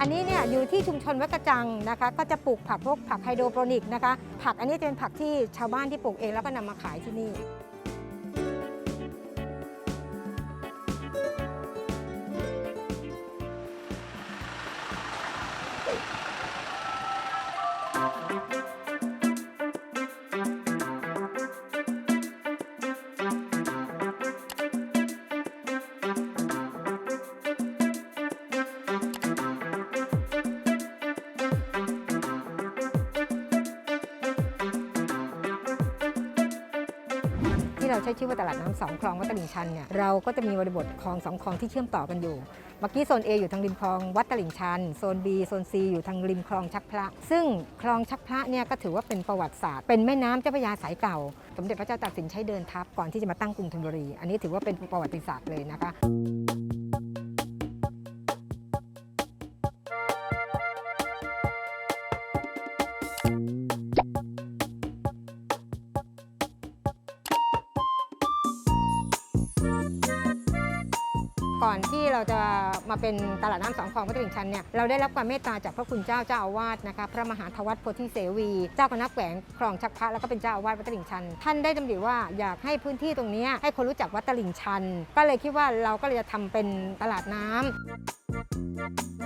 อันนี้เนี่ยอยู่ที่ชุมชนวัดกระจังนะคะ ก็จะปลูกผักพวกผักไฮโดรโปรนิกนะคะ ผักอันนี้จะเป็นผักที่ชาวบ้านที่ปลูกเองแล้วก็นำมาขายที่นี่ ที่เราใช้ชื่อว่าตลาดน้ำสองคลองวัดตลิ่งชันเนี่ยเราก็จะมีบริบทคลองสองคลองที่เชื่อมต่อกันอยู่เมื่อกี้โซน A อยู่ทางริมคลองวัดตลิ่งชันโซน B โซน C อยู่ทางริมคลองชักพระ ซึ่งคลองชักพระเนี่ยก็ถือว่าเป็นประวัติศาสตร์เป็นแม่น้ำเจ้าพระยาสายเก่า สมเด็จพระเจ้าตากสินใช้เดินทัพก่อนที่จะมาตั้งกรุงธนบุรี อันนี้ถือว่าเป็นประวัติศาสตร์เลยนะคะ ก่อนที่เราจะมาเป็นตลาดน้ำสองคลองวัดตลิ่งชันเนี่ยเราได้รับความเมตตาจากพระคุณเจ้าเจ้าอาวาสนะคะพระมหาทวัตโพธิเสวี เจ้าคณะแขวงคลองชักพระแล้วก็เป็นเจ้าอาวาสวัดตลิ่งชัน ท่านได้ดำริว่าอยากให้พื้นที่ตรงนี้ให้คนรู้จักวัดตลิ่งชัน ก็เลยคิดว่าเราก็เลยจะทำเป็นตลาดน้ำ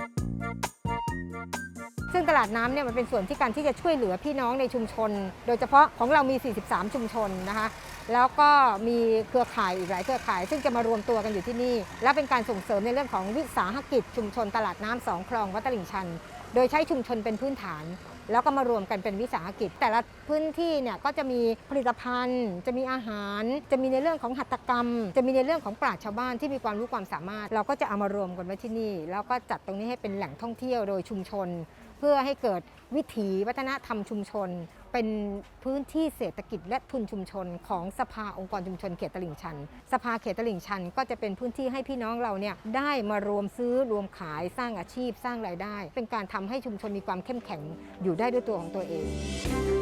ซึ่งตลาดน้ำเนี่ยมันเป็นส่วนที่การที่จะช่วยเหลือพี่น้องในชุมชน โดยเฉพาะของเรามี 43 ชุมชนนะคะ แล้วก็มีเครือข่ายอีกหลายเครือข่าย ซึ่งจะมารวมตัวกันอยู่ที่นี่ และเป็นการส่งเสริมในเรื่องของวิสาหกิจชุมชนตลาดน้ำสองคลองวัดตลิ่งชัน โดยใช้ชุมชนเป็นพื้นฐานแล้วก็มารวมกันเป็นวิสาหกิจ แต่ละพื้นที่เนี่ยก็จะมีผลิตภัณฑ์ จะมีอาหาร จะมีในเรื่องของหัตถกรรม จะมีในเรื่องของปราชญ์ชาวบ้านที่มีความรู้ความสามารถ เราก็จะเอามารวมกันไว้ที่นี่ แล้วก็จัดตรงนี้ให้เป็นแหล่งท่องเที่ยวโดยชุมชน พื่อให้เกิดวิถีวัฒนธรรมชุมชน เป็นพื้นที่เศรษฐกิจและทุนชุมชน ของสภาองค์กรชุมชนเขตตลิ่งชัน สภาเขตตลิ่งชัน ก็จะเป็นพื้นที่ให้พี่น้องเราเนี่ยได้มารวมซื้อรวมขายสร้างอาชีพสร้างรายได้ เป็นการทำให้ชุมชนมีความเข้มแข็งอยู่ได้ด้วยตัวของตัวเอง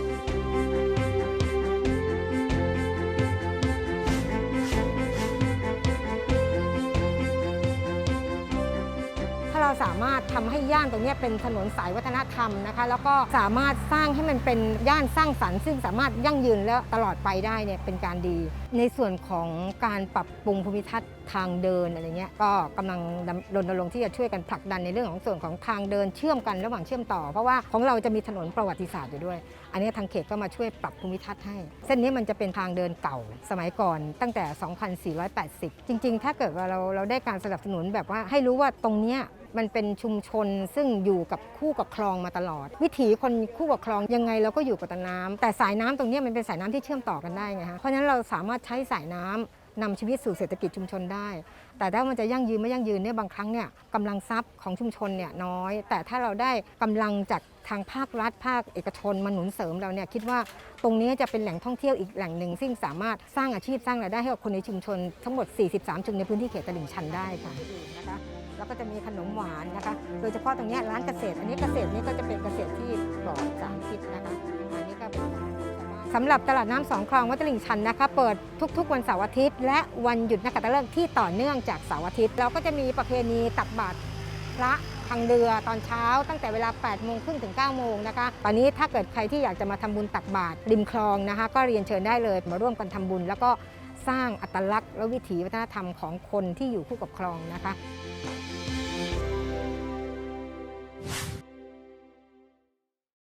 สามารถทำให้ย่านตรงนี้เป็นถนนสายวัฒนธรรมนะคะ แล้วก็สามารถสร้างให้มันเป็นย่านสร้างสรรค์ ซึ่งสามารถยั่งยืนและตลอดไปได้เนี่ยเป็นการดี ในส่วนของการปรับปรุงภูมิทัศน์ทางเดินอะไรเงี้ยก็กำลังรณรงค์ที่จะช่วยกันผลักดันในเรื่องของส่วนของทางเดินเชื่อมกันระหว่างเชื่อมต่อ เพราะว่าของเราจะมีถนนประวัติศาสตร์อยู่ด้วย อันนี้ทางเขตก็มาช่วยปรับภูมิทัศน์ให้ เส้นนี้มันจะเป็นทางเดินเก่าสมัยก่อนตั้งแต่ 2480 จริง ๆ ถ้าเกิดว่าเราเราได้การสนับสนุนแบบว่าให้รู้ว่าตรงเนี้ย มันเป็นชุมชนซึ่งอยู่กับคู่กับคลองมาตลอด วิถีคนคู่กับคลองยังไงเราก็อยู่กับตน้ำแต่สายน้ำตรงนี้มันเป็นสายน้ำที่เชื่อมต่อกันได้ไงฮะเพราะฉะนั้นเราสามารถใช้สายน้ำนำชีวิตสู่เศรษฐกิจชุมชนได้ แต่ถ้ามันจะยั่งยืนไม่ยั่งยืนเนี่ยบางครั้งเนี่ยกำลังทรัพย์ของชุมชนเนี่ยน้อย แต่ถ้าเราได้กำลังจากทางภาครัฐ ภาคเอกชนมาหนุนเสริมเราเนี่ยคิดว่าตรงนี้จะเป็นแหล่งท่องเที่ยวอีกแหล่งหนึ่งซึ่งสามารถสร้างอาชีพสร้างรายได้ให้กับคนในชุมชนทั้งหมด 43 ชุมในพื้นที่เขตตลิ่งชันได้ค่ะ แล้วก็จะมีขนมหวานนะคะ โดยเฉพาะตรงนี้ร้านเกษตร อันนี้เกษตรนี่ก็จะเป็นเกษตรที่ปลอดสารพิษนะคะอันนี้ก็เป็นสำหรับตลาดน้ำสองคลองวัดตลิ่งชันนะคะ เปิดทุกๆ วันเสาร์อาทิตย์ และวันหยุดนักขัตฤกษ์ที่ต่อเนื่องจากเสาร์อาทิตย์เราก็จะมีประเพณีตักบาตรพระทางเรือตอนเช้าตั้งแต่เวลา 8 โมงครึ่งถึง 9 โมงนะคะ ตอนนี้ถ้าเกิดใครที่อยากจะมาทำบุญตักบาตรริมคลองนะคะ ก็เรียนเชิญได้เลยมาร่วมกันทำบุญ แล้วก็สร้างอัตลักษณ์และวิถีวัฒนธรรมของคนที่อยู่คู่กับคลองนะคะ